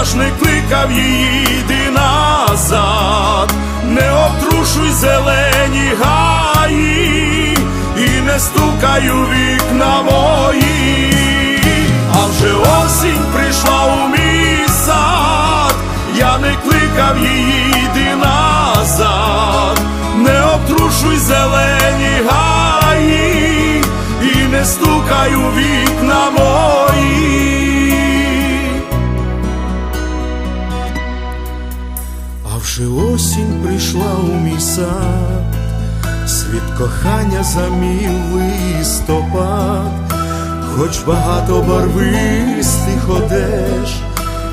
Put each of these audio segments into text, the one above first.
не кликав її, йди назад, не обтрушуй зелені гаї, і не стукай у вікна мої, а вже осінь прийшла у мій сад, я не кликав її, йди назад, не обтрушуй зелені гаї, і не стукай у вікна сад, світ кохання замів листопад, хоч багато барвистих одеж,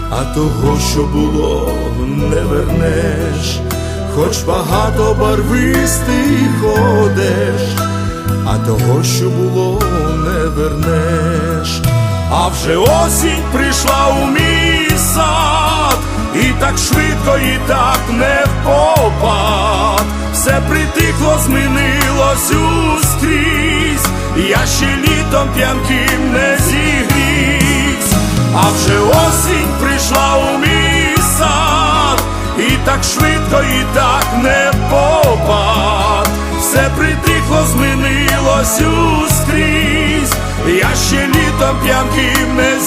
а того, що було, не вернеш, хоч багато барвистих одеж, а того, що було, не вернеш. А вже осінь прийшла у мій так швидко, і так не впопад. Все притихло, змінилось ускрізь, я ще літом п'янким не зігрівсь, а вже осінь прийшла у мій сад, і так швидко, і так не впопад. Все притихло, змінилось ускрізь, я ще літом п'янким не зігрівсь.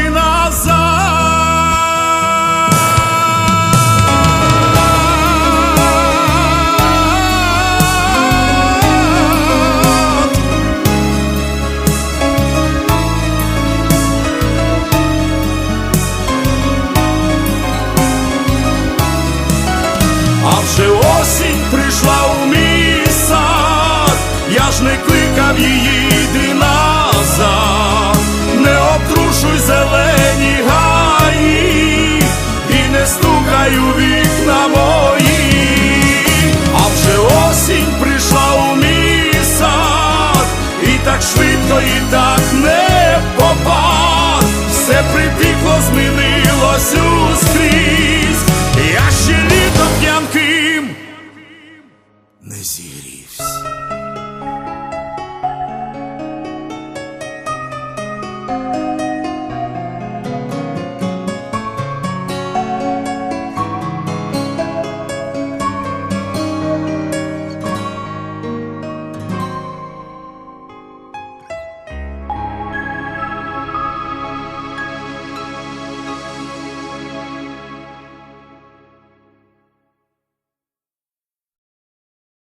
Мовляв, її йди назад, не обтрушуй зелені гаї і не стукай у вікна мої, а вже осінь прийшла у мій і так швидко, і так не попав. все припікло, змінилось ускрізь, я ще літо п'янким не зігрівсь.